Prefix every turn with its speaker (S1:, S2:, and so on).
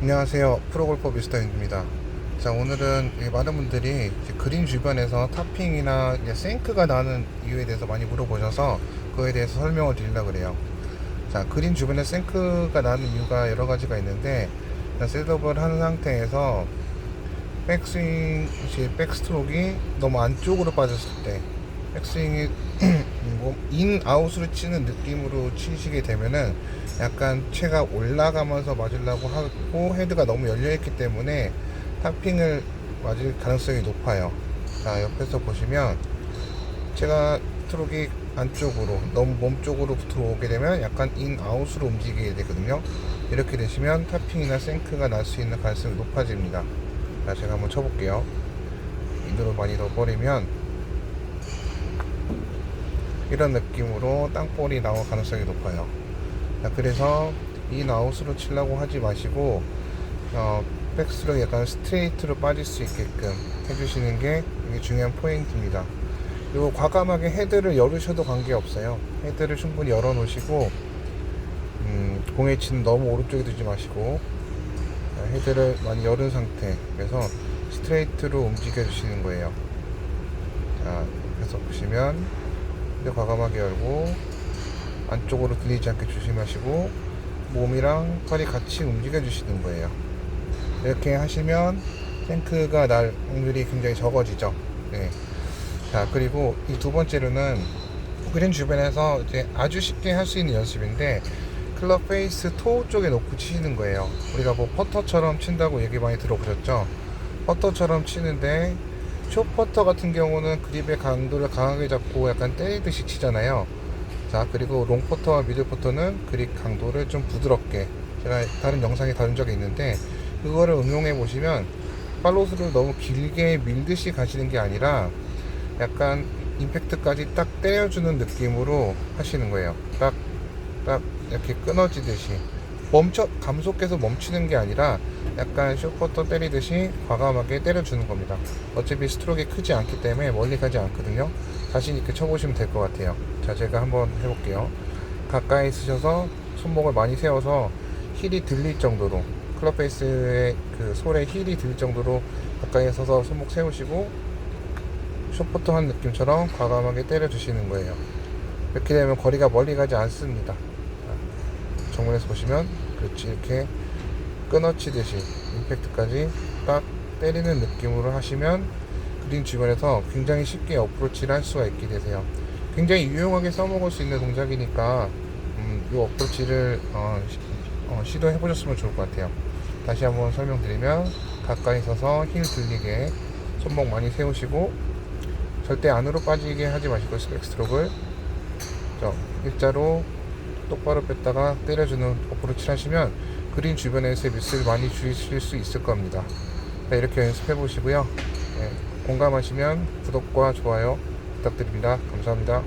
S1: 안녕하세요. 프로골퍼 미스터 윤입니다. 자, 오늘은 이 많은 분들이 그린 주변에서 타핑이나 이제 생크가 나는 이유에 대해서 많이 물어보셔서 그거에 대해서 설명을 드리려고 그래요. 자, 그린 주변에 생크가 나는 이유가 여러 가지가 있는데, 셋업을 하는 상태에서 백스윙, 백스트로크가 너무 안쪽으로 빠졌을 때, 백스윙이 뭐 인, 아웃으로 치는 느낌으로 치시게 되면은 약간 채가 올라가면서 맞으려고 하고 헤드가 너무 열려있기 때문에 탑핑을 맞을 가능성이 높아요. 자, 옆에서 보시면 제가 트로기 안쪽으로 너무 몸 쪽으로 들어오게 되면 약간 인 아웃으로 움직이게 되거든요. 이렇게 되시면 타핑이나 생크가 날 수 있는 가능성이 높아집니다. 자, 제가 한번 쳐볼게요. 인으로 많이 넣어버리면 이런 느낌으로 땅볼이 나올 가능성이 높아요. 자, 그래서 인 아웃으로 치려고 하지 마시고 어, 백스로 약간 스트레이트로 빠질 수 있게끔 해주시는 게 중요한 포인트입니다. 그리고 과감하게 헤드를 열으셔도 관계없어요. 헤드를 충분히 열어 놓으시고 음, 공의 치는 너무 오른쪽에 두지 마시고 자, 헤드를 많이 열은 상태 그래서 스트레이트로 움직여 주시는 거예요. 자, 그래서 보시면 헤드 과감하게 열고 안쪽으로 들리지 않게 조심하시고 몸이랑 팔이 같이 움직여 주시는 거예요. 이렇게 하시면 탱크가 날 확률이 굉장히 적어지죠. 네. 자, 그리고 이 두 번째로는 그린 주변에서 이제 아주 쉽게 할 수 있는 연습인데 클럽 페이스 토 쪽에 놓고 치시는 거예요. 우리가 뭐 퍼터처럼 친다고 얘기 많이 들어보셨죠? 퍼터처럼 치는데 숏퍼터 같은 경우는 그립의 강도를 강하게 잡고 약간 때리듯이 치잖아요. 자, 그리고 롱퍼터와 미들퍼터는 그립 강도를 좀 부드럽게 제가 다른 영상에 다룬 적이 있는데 그거를 응용해 보시면 팔로스를 너무 길게 밀듯이 가시는 게 아니라 약간 임팩트까지 딱 때려주는 느낌으로 하시는 거예요. 딱, 딱 이렇게 끊어지듯이. 멈춰, 감속해서 멈추는 게 아니라 약간 쇼퍼터 때리듯이 과감하게 때려주는 겁니다. 어차피 스트로크가 크지 않기 때문에 멀리 가지 않거든요. 자신 있게 쳐보시면 될 것 같아요. 자, 제가 한번 해볼게요. 가까이 쓰셔서 손목을 많이 세워서 힐이 들릴 정도로 클럽 페이스의 그 솔에 힐이 들릴 정도로 가까이 서서 손목 세우시고 숏퍼터 한 느낌처럼 과감하게 때려주시는 거예요. 이렇게 되면 거리가 멀리 가지 않습니다. 자, 정면에서 보시면 그렇지 이렇게 끊어치듯이 임팩트까지 딱 때리는 느낌으로 하시면 그린 주변에서 굉장히 쉽게 어프로치를 할 수가 있게 되세요. 굉장히 유용하게 써먹을 수 있는 동작이니까 음, 이 어프로치를 어, 시, 어, 시도해 보셨으면 좋을 것 같아요. 다시 한번 설명드리면 가까이 서서 힐 들리게 손목 많이 세우시고 절대 안으로 빠지게 하지 마시고 스백스트로크를 저 일자로 똑바로 뺐다가 때려주는 어프로치를 하시면 그린 주변에서의 미스를 많이 줄이실 수 있을 겁니다. 네, 이렇게 연습해 보시고요. 네, 공감하시면 구독과 좋아요 부탁드립니다. 감사합니다.